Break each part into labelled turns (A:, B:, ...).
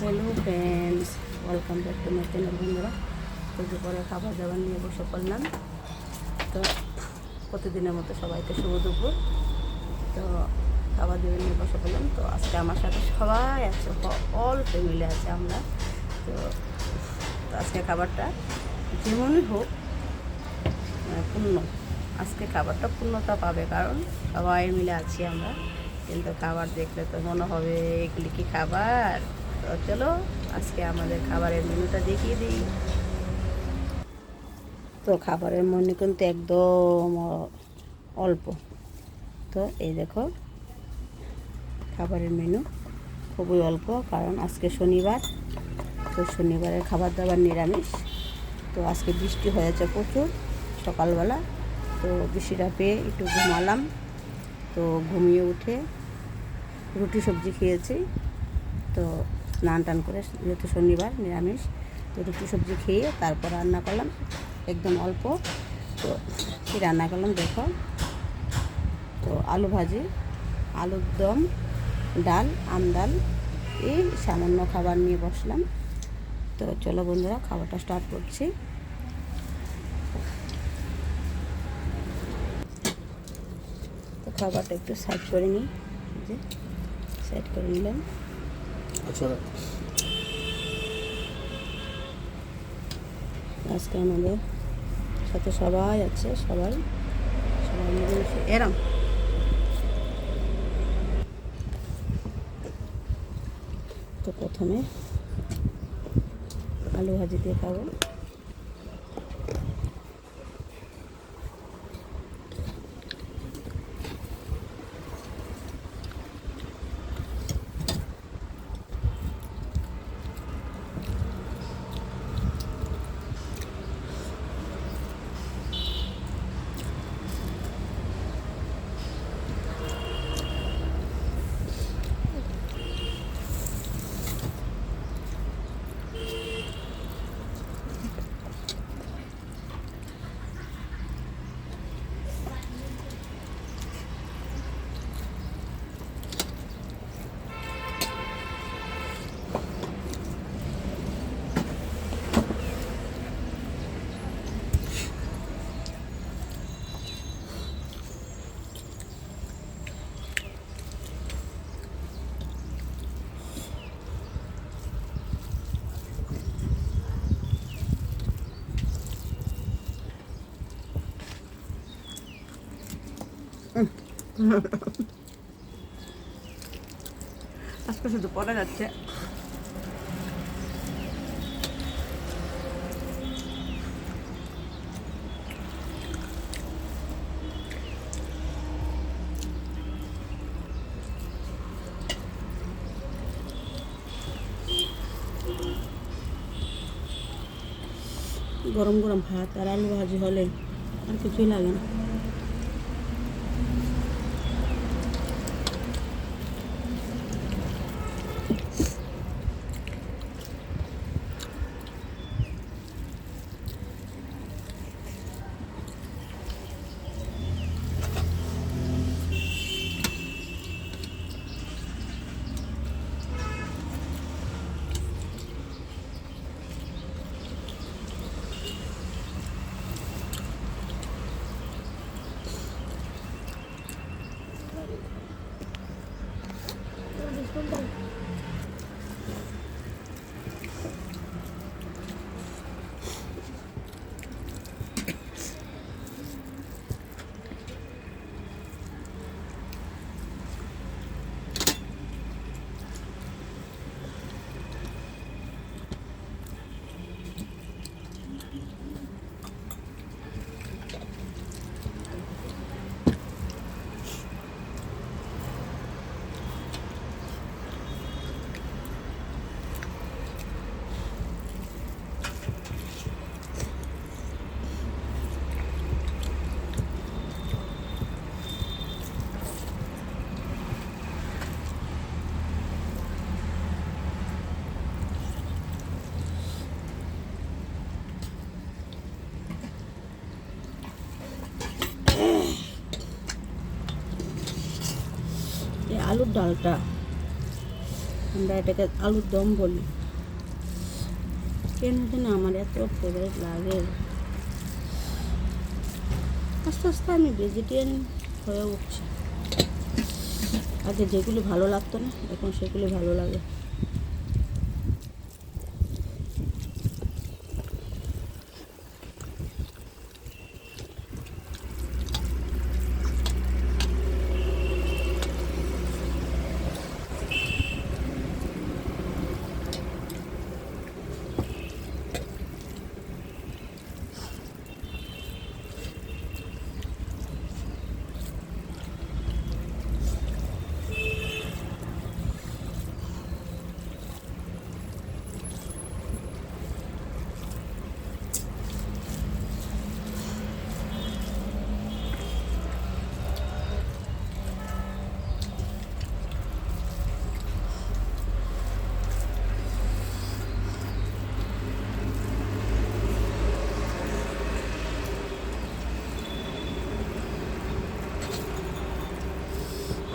A: Hello friends welcome back to my channel বন্ধুরা। তো দুপুরে খাবার দাবার নিয়ে বসে পড়লাম। তো প্রতিদিনের মতো সবাইকে শুভ দুপুর। তো খাবার দাবার নিয়ে বসে পড়লাম। তো আজকে আমার সাথে সবাই আছে অল ফ্যামিলি আছে আমরা। তো তো আজকে খাবারটা যেমনই হোক মানে পূর্ণ। আজকে খাবারটা পূর্ণতা পাবে, কারণ সবাই মিলে আছি আমরা। কিন্তু খাবার দেখলে তো মনে হবে এগুলি কি খাবার? তো চলো, আজকে আমাদের খাবারের মেনুটা দেখিয়ে দিই। তো খাবারের মেনু কিন্তু একদম অল্প। তো এই দেখো, খাবারের মেনু খুবই অল্প, কারণ আজকে শনিবার। তো শনিবারের খাবার দাবার নিরামিষ। তো আজকে বৃষ্টি হয়েছে প্রচুর সকালবেলা। তো বৃষ্টিটা পেয়ে একটু ঘুমালাম। তো ঘুমিয়ে উঠে রুটি সবজি খেয়েছি। তো স্নান টান করে যেহেতু শনিবার, নিরামিষ, রুটি সবজি খেয়ে তারপর রান্না করলাম, একদম অল্প। তো কী রান্না করলাম দেখো? তো আলু ভাজি, আলুর দম, ডাল, আম ডাল, এই সামান্য খাবার নিয়ে বসলাম। তো চলো বন্ধুরা, খাবারটা স্টার্ট করছি। তো খাবারটা একটু সাইড করে নিই সাইড করে নিলাম। আজকে আমাদের সাথে সবাই আছে, সবাই। সবাই মিলে এরম তো প্রথমে আলু ভাজি দিয়ে খাব। আজকে শুধু পড়া যাচ্ছে। গরম গরম ভাত আর আলু ভাজি হলে আর কিছুই লাগে না। por ডালটা। আমরা এটাকে আলুর দম বলি। কেন যেন আমার এত ফেভারিট লাগে। আস্তে আস্তে আমি ভেজিটেরিয়ান হয়ে উঠছি। আগে যেগুলো ভালো লাগতো না, এখন সেগুলো ভালো লাগে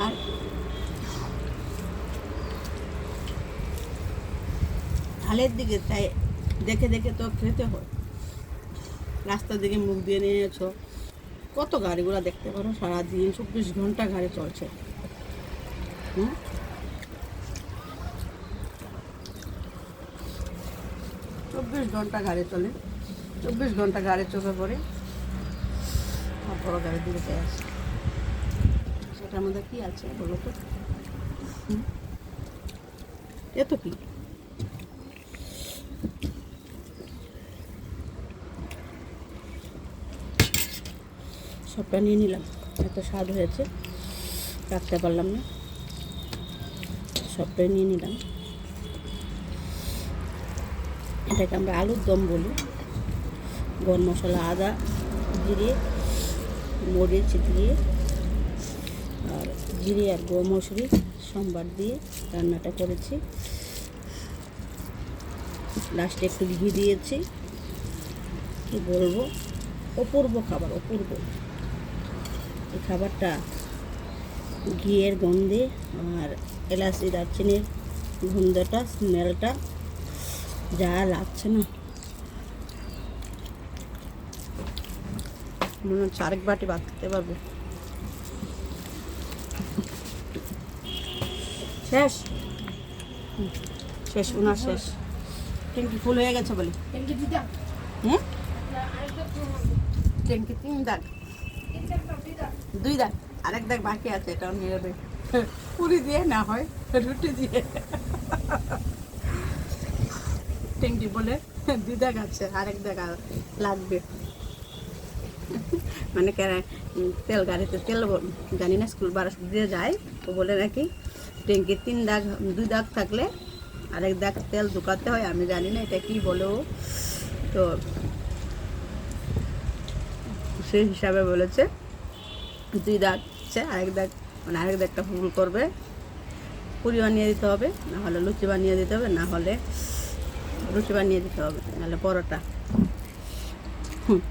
A: আর ঢালের দিকে, তাই দেখে দেখে তো খেতে হয়। রাস্তার দিকে মুখ দিয়ে নিয়েছো কত গাড়িগুলো দেখতে পারো সারাদিন, চব্বিশ ঘণ্টা গাড়ি চলছে। হুম? চব্বিশ ঘণ্টা গাড়ি চলে। চব্বিশ ঘণ্টা গাড়ি চোখে পড়ে। বড় গাড়ির দিকে আসে সেটার মধ্যে কি আছে বলো তো? হুম? এ তো কি? সবটা নিয়ে নিলাম। এত স্বাদ হয়েছে, রাখতে পারলাম না। সবটাই নিয়ে নিলাম। এটাকে আমরা আলুর দম বলি। গরম মশলা, আদা, জিরে, মরিচ দিয়ে আর জিরে আর গো সোমবার দিয়ে রান্নাটা করেছি। লাস্টে একটু ঘি দিয়েছি। কি বলব? অপূর্ব খাবার, অপূর্ব। এই খাবারটা ঘিয়ের গন্ধে আর এলাচি দারচিনির গন্ধটা স্মেলটা যা লাগছে না। মনে হচ্ছে আরেক বাটি ভাত খেতে পারব। শেষ? শেষ উনার শেষ। ট্যাঙ্কি ফুল হয়ে গেছে বলে। হ্যাঁ? ট্যাঙ্কি তিন দাগ দুই দাগ। আরেক দাগ বাকি আছে, এটাও যাবে পুরি দিয়ে না হয়, রুটি দিয়ে। ট্যাঙ্কি বলে দুই দাগ আছে, আরেক দাগ লাগবে। মানে তেল গাড়িতে তেল জানি না, স্কুল বারো দিয়ে যায়, তো বলে নাকি ট্যাঙ্কির তিন দাগ, দুই দাগ থাকলে আরেক দাগ তেল ঢুকাতে হয়, আমি জানি না এটা কি বলে। তো সেই হিসাবে বলেছে। দুই দাগ আছে আরেক দাগ মানে আরেক দাগটা ফুল করবে। পুরি বানিয়ে দিতে হবে, না হলে লুচি বানিয়ে দিতে হবে, না হলে বানিয়ে দিতে হবে, নাহলে পরোটা। হুম।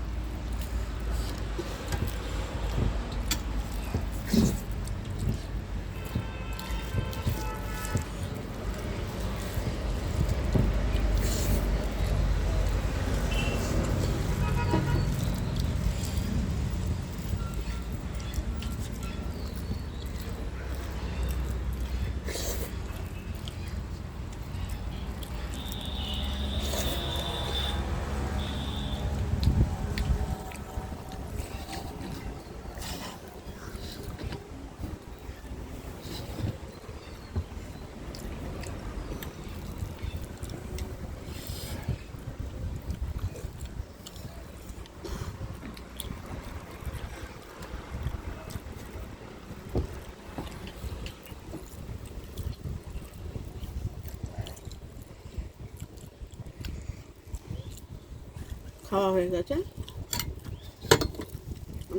A: খাওয়া হয়ে গেছে।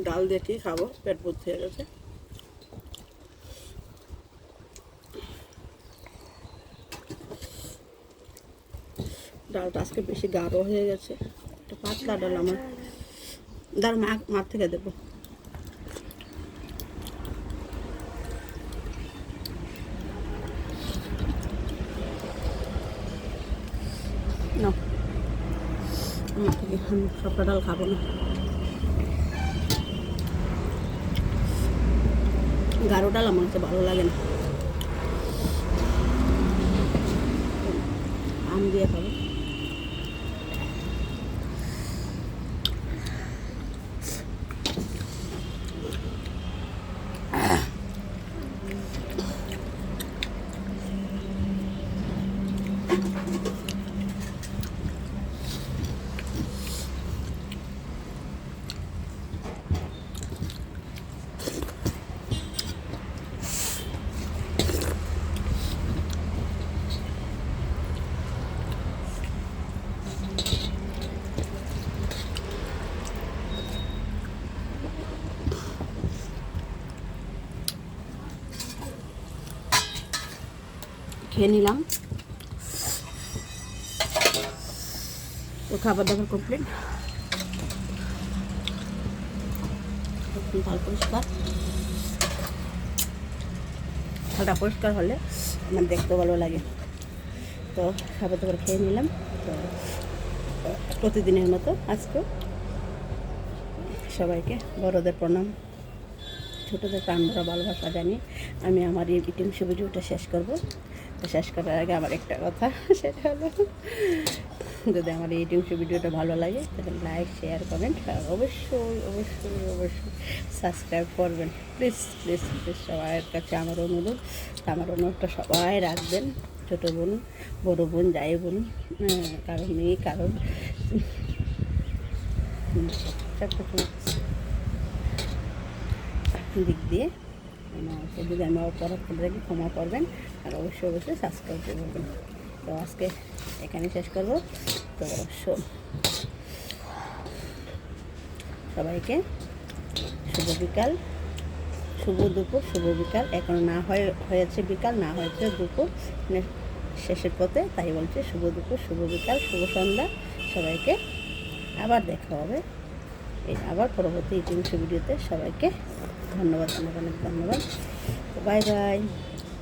A: ডাল দেখি খাব? পেট ভর্তি হয়ে গেছে। ডালটা আজকে বেশি গাঢ় হয়ে গেছে। একটা পাতলা ডাল আমার। ডাল মা মার থেকে দেবো না আমি সবটা ডাল খাব না। গাঢ় ডাল আমার কাছে ভালো লাগে না। আম দিয়ে খাব। খেয়ে নিলাম। তো খাবার দাবার কমপ্লিট ভালো পরিষ্কার। থালটা পরিষ্কার হলে আমার দেখতে ভালো লাগে। তো খাবার দাবার খেয়ে নিলাম। তো প্রতিদিনের মতো আজকেও সবাইকে বড়দের প্রণাম। ছোটোদের প্রাণ ভরা ভালোবাসা জানি আমি আমার এই ইটিংস ভিডিওটা শেষ করব। শেষ করার আগে আমার একটা কথা, সেটা হলো যদি আমার এই ইটিংস ভিডিওটা ভালো লাগে, তাহলে লাইক শেয়ার কমেন্ট অবশ্যই অবশ্যই অবশ্যই সাবস্ক্রাইব করবেন। প্লিজ প্লিজ প্লিজ সবার কাছে আমার অনুরোধ, আমার অনুরোধটা সবাই রাখবেন, ছোটো বোন, বড়ো বোন, যাই বোন কারণ কারও মেয়ে কারোর দিক দিয়ে যদি আমি অপরাধ করে থাকি, ক্ষমা করবেন। আর অবশ্যই অবশ্যই সাবস্ক্রাইব করবেন তো আজকে এখানে শেষ করব। তো অবশ্য সবাইকে শুভ বিকাল, শুভ দুপুর, শুভ বিকাল। এখন না হয়ে, হয়েছে বিকাল, না হয়েছে দুপুর। শেষের পথে তাই বলছে শুভ দুপুর, শুভ বিকাল, শুভ সন্ধ্যা। সবাইকে আবার দেখা হবে। এই আবার পরবর্তী ইতিহাস ভিডিওতে সবাইকে ধন্যবাদ অনেক অনেক ধন্যবাদ বাই বাই